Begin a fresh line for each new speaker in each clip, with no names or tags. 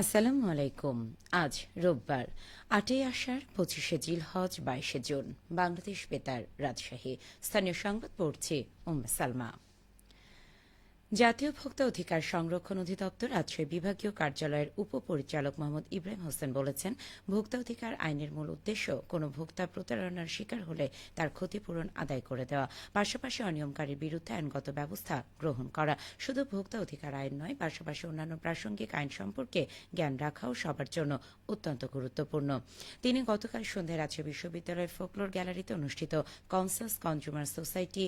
আসসালামু আলাইকুম। আজ রোববার, আটই আষাঢ়, পঁচিশে জিল হজ বাইশে জুন, বাংলাদেশ বেতার রাজশাহী। স্থানীয় সংবাদ পড়ছে উম সালমা। জাতীয় ভোক্তা অধিকার সংরক্ষণ অধিদপ্তর রাজশাহী বিভাগীয় কার্যালয়ের উপপরিচালক মোহাম্মদ ইব্রাহিম হোসেন বলেছেন, ভোক্তা অধিকার আইনের মূল উদ্দেশ্য কোনো ভোক্তা প্রতারণার শিকার হলে তার ক্ষতিপূরণ আদায় করে দেওয়া, পাশাপাশি অনিয়মকারীর বিরুদ্ধে আইনগত ব্যবস্থা গ্রহণ করা। শুধু ভোক্তা অধিকার আইন নয়, পাশাপাশি অন্যান্য প্রাসঙ্গিক আইন সম্পর্কে জ্ঞান রাখাও সবার জন্য অত্যন্ত গুরুত্বপূর্ণ। তিনি গতকাল সন্ধ্যায় রাজশাহী বিশ্ববিদ্যালয়ের ফোকলোর গ্যালারিতে অনুষ্ঠিত কনসাস কনজুমার সোসাইটি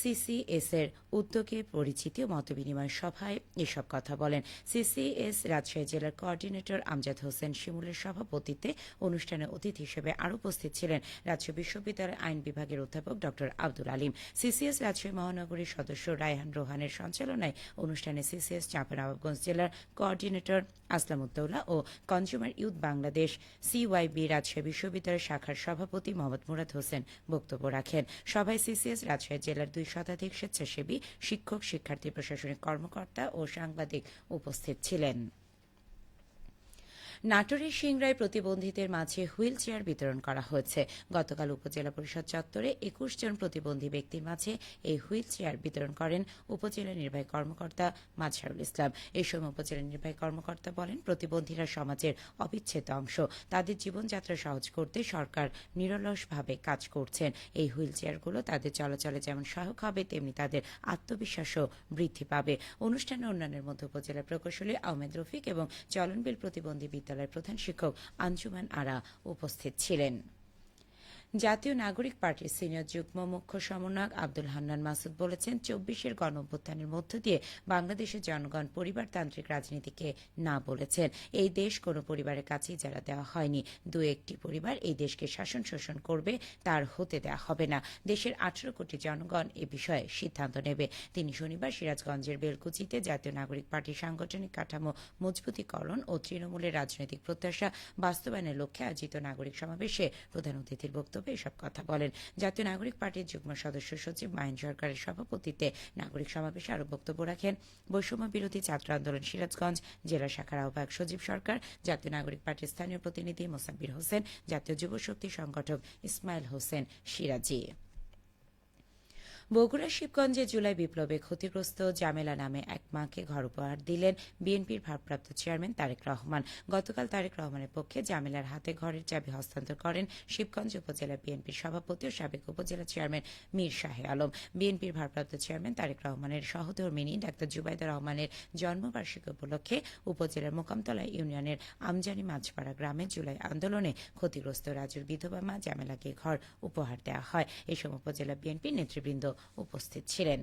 সিসিএস এর উদ্যোগে পরিচিতি ও মতবিনিময় সভায় এসব কথা বলেন। সিসিএস রাজশাহী জেলার কোঅর্ডিনেটর আমজাদ হোসেন শিমুলের সভাপতিত্বে অনুষ্ঠানে অতিথি হিসেবে আরও উপস্থিত ছিলেন রাজশাহী বিশ্ববিদ্যালয়ের আইন বিভাগের অধ্যাপক ড আব্দুল আলিম। সিসিএস রাজশাহী মহানগরীর সদস্য রায়হান রোহানের সঞ্চালনায় অনুষ্ঠানে সিসিএস চাঁপানবাবগঞ্জ জেলার কোঅর্ডিনেটর আসলাম উদ্দৌলা ও consumer youth Bangladesh CYB Rajshahi বিশ্ববিদ্যালয়ের শাখার সভাপতি মোহাম্মদ মুরাদ হোসেন বক্তব্য রাখেন। সভায় সিসিএস রাজশাহী জেলার দুই শতাধিক স্বেচ্ছাসেবী শিক্ষক শিক্ষার্থী প্রশাসনিক কর্মকর্তা ও সাংবাদিক উপস্থিত ছিলেন। নাটোরের সিংড়ায় প্রতিবন্ধীদের মাঝে হুইল চেয়ার বিতরণ করা হয়েছে। গতকাল উপজেলা পরিষদ চত্বরে একুশ জন প্রতিবন্ধী ব্যক্তির মাঝে এই হুইল চেয়ার বিতরণ করেন উপজেলা নির্বাহী কর্মকর্তা মাজহারুল ইসলাম। এই সময় উপজেলা নির্বাহী কর্মকর্তা বলেন, প্রতিবন্ধীরা সমাজের অবিচ্ছেদ্য অংশ। তাদের জীবনযাত্রা সহজ করতে সরকার নিরলসভাবে কাজ করছেন। এই হুইল চেয়ারগুলো তাদের চলাচলে যেমন সহায়ক হবে, তেমনি তাদের আত্মবিশ্বাসও বৃদ্ধি পাবে। অনুষ্ঠানে অন্যান্যের মধ্যে উপজেলা প্রকৌশলী আহমেদ রফিক এবং চলনবিল প্রতিবন্ধী বিদ্যালয়ের প্রধান শিক্ষক আঞ্জুমান আরা উপস্থিত ছিলেন। জাতীয় নাগরিক পার্টির সিনিয়র যুগ্ম মুখ্য সমন্বয়ক আব্দুল হান্নান মাসুদ বলেছেন, চব্বিশের গণ অভ্যুত্থানের মধ্য দিয়ে বাংলাদেশের জনগণ পরিবারতান্ত্রিক রাজনীতিকে না বলেছেন। এই দেশ কোনো পরিবারের কাছেই যারা দেওয়া হয়নি। দু একটি পরিবার এই দেশকে শাসন শোষণ করবে, তার হতে দেওয়া হবে না। দেশের আঠারো কোটি জনগণ এ বিষয়ে সিদ্ধান্ত নেবে। তিনি শনিবার সিরাজগঞ্জের বেলকুচিতে জাতীয় নাগরিক পার্টির সাংগঠনিক কাঠামো মজবুতীকরণ ও তৃণমূলের রাজনৈতিক প্রত্যাশা বাস্তবায়নের লক্ষ্যে আয়োজিত নাগরিক সমাবেশে প্রধান অতিথির বক্তব্য এসব কথা বলেন। জাতীয় নাগরিক পার্টির যুগ্ম সদস্য সচিব মাইন সরকারের সভাপতিত্বে নাগরিক সমাবেশে আরও বক্তব্য রাখেন। বৈষম্য বিরোধী ছাত্র আন্দোলন সিরাজগঞ্জ জেলা শাখার আহ্বায়ক সজীব সরকার, জাতীয় নাগরিক পার্টির স্থানীয় প্রতিনিধি মোসাব্বির হোসেন, জাতীয় যুব শক্তি সংগঠক ইসমাইল হোসেন সিরাজি। বগুড়া শিবগঞ্জে জুলাই বিপ্লবে ক্ষতিগ্রস্ত জামেলা নামে এক মাকে ঘর উপহার দিলেন বিএনপির ভারপ্রাপ্ত চেয়ারম্যান তারেক রহমান। গতকাল তারেক রহমানের পক্ষে জামেলার হাতে ঘরের চাবি হস্তান্তর করেন শিবগঞ্জ উপজেলা বিএনপির সভাপতি ও সাবেক উপজেলা চেয়ারম্যান মীর শাহে আলম। বিএনপির ভারপ্রাপ্ত চেয়ারম্যান তারেক রহমানের সহধর্মিনী ডাক্তার জুবাইদা রহমানের জন্মবার্ষিকী উপলক্ষে উপজেলার মোকামতলা ইউনিয়নের আমজানি মাঝপাড়া গ্রামে জুলাই আন্দোলনে ক্ষতিগ্রস্ত রাজুর বিধবা মা জামেলাকে ঘর উপহার দেওয়া হয়। এই সময় উপজেলা বিএনপির নেতৃবৃন্দ উপস্থিত ছিলেন।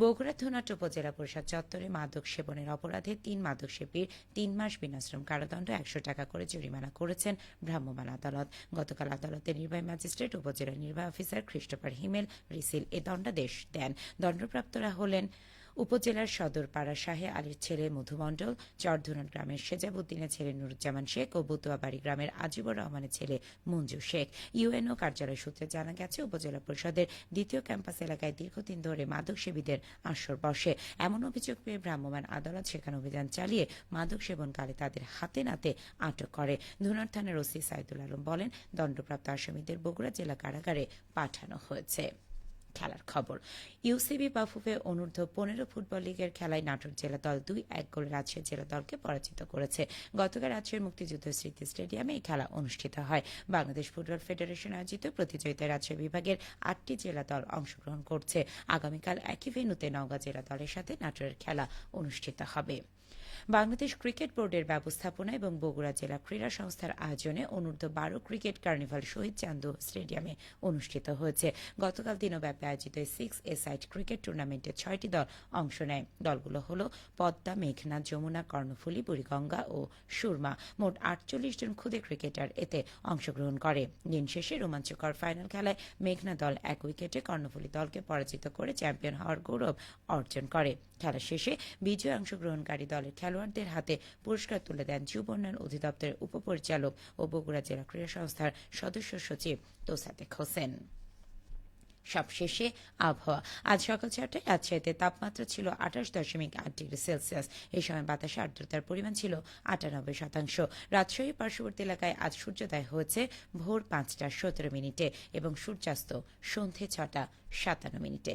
বগুড়া ধুনাট উপজেলা পরিষদ চত্বরে মাদক সেবনের অপরাধে তিন মাদক সেবীর তিন মাস বিনাশ্রম কারাদণ্ড, একশো টাকা করে জরিমানা করেছেন ভ্রাম্যমাণ আদালত। গতকাল আদালতের নির্বাহী ম্যাজিস্ট্রেট, উপজেলা নির্বাহী অফিসার খ্রিস্টোফার হিমেল রিসিল এ দণ্ডাদেশ দেন। দণ্ডপ্রাপ্তরা হলেন উপজেলার সদর পাড়া শাহে আলীর ছেলে মধুমণ্ডল চরধুনট গ্রামের সেজাবুদ্দিনের ছেলে নুরুজ্জামান শেখ ও বুতুয়াবাড়ি গ্রামের আজিবুর রহমানের ছেলে মঞ্জু শেখ। ইউএনও কার্যালয় সূত্রে জানা গেছে, উপজেলা পরিষদের দ্বিতীয় ক্যাম্পাস এলাকায় দীর্ঘদিন ধরে মাদক সেবীদের আসর বসে। এমন অভিযোগ পেয়ে ভ্রাম্যমাণ আদালত সেখানে অভিযান চালিয়ে মাদক সেবনকালে তাদের হাতে নাতে আটক করে। ধুনট থানার ওসি সাইদুল আলম বলেন, দণ্ডপ্রাপ্ত আসামিদের বগুড়া জেলা কারাগারে পাঠানো হয়েছে। খেলার খবর। ইউসিবি বাফুফে অনূর্ধ্ব পনেরো ফুটবল লিগের খেলায় নাটোর জেলা দল দুই, এক গোলে রাজশাহী জেলা দলকে পরাজিত করেছে। গতকাল রাজশাহীর মুক্তিযুদ্ধ স্মৃতি স্টেডিয়ামে এই খেলা অনুষ্ঠিত হয়। বাংলাদেশ ফুটবল ফেডারেশন আয়োজিত প্রতিযোগিতায় রাজশাহী বিভাগের আটটি জেলা দল অংশগ্রহণ করছে। আগামীকাল একই ভেন্যুতে নওগাঁ জেলা দলের সাথে নাটোরের খেলা অনুষ্ঠিত হবে। বাংলাদেশ ক্রিকেট বোর্ডের ব্যবস্থাপনা এবং বগুড়া জেলা ক্রীড়া সংস্থার আয়োজনে অনূর্ধ্ব বারো ক্রিকেট কার্নিভাল শহীদ চান্দু স্টেডিয়ামে অনুষ্ঠিত হয়েছে। গতকাল দিনব্যাপী আয়োজিত সিক্স এ সাইড ক্রিকেট টুর্নামেন্টে ছয়টি দল অংশ নেয়। দলগুলো হল পদ্মা, মেঘনা, যমুনা, কর্ণফুলী, বুড়িগঙ্গা ও সুরমা। মোট আটচল্লিশ জন ক্ষুদে ক্রিকেটার এতে অংশগ্রহণ করে। দিন শেষে রোমাঞ্চকর ফাইনাল খেলায় মেঘনা দল এক উইকেটে কর্ণফুলী দলকে পরাজিত করে চ্যাম্পিয়ন হওয়ার গৌরব অর্জন করে। খেলা শেষে বিজয় অংশগ্রহণকারী দলের খেলোয়াড়দের হাতে পুরস্কার তুলে দেন যুব উন্নয়ন অধিদপ্তরের উপপরিচালক ও বগুড়া জেলা ক্রীড়া সংস্থার সদস্য সচিব তোসাদেক হোসেন। সবশেষে আবহাওয়া। আজ সকাল ছটায় রাজশাহীতে তাপমাত্রা ছিল আঠাশ দশমিক আট ডিগ্রি সেলসিয়াস। এই সময় বাতাসে আর্দ্রতার পরিমাণ ছিল আটানব্বই শতাংশ। রাজশাহী পার্শ্ববর্তী এলাকায় আজ সূর্যোদয় হয়েছে ভোর পাঁচটা সতেরো মিনিটে এবং সূর্যাস্ত সন্ধে ছটা সাতান্ন মিনিটে।